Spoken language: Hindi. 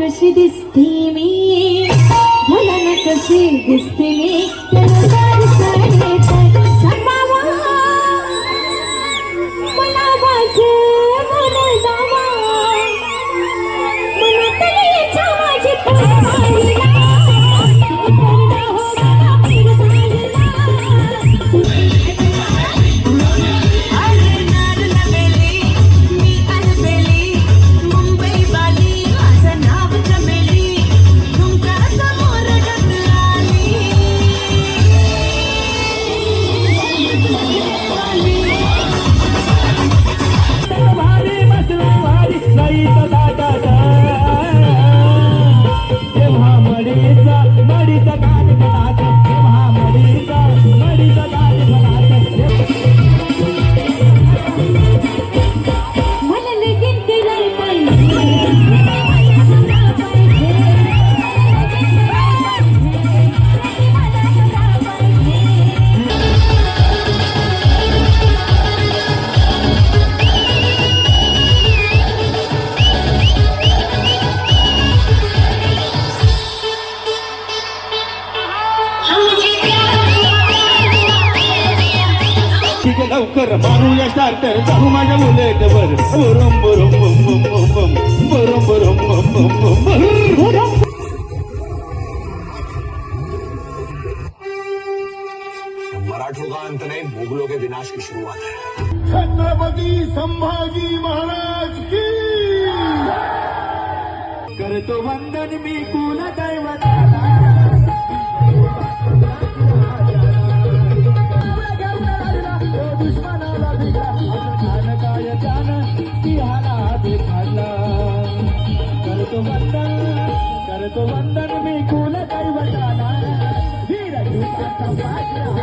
कशी दिसते मी? मला ना कशी दिसते मी? ठीक आहे लवकर मारूया स्टार्टर जाऊ माझ्या बुलेटवर बुरुम बुरुम बुम बुम बुम बुम. बुरुम बुरुम बुम बुम बुम बुरुम मराठों का अंत नहीं मुगलों के विनाश की शुरुआत है। छत्रपती संभाजी महाराज की। करतो वंदन मी कुल दैवताला दुश्मनाला ठाण काय त्यान सिंहाला देखाडला करतो वंदन करतो वंदन मी कुल दैवताला वीर युद्ध संभाषला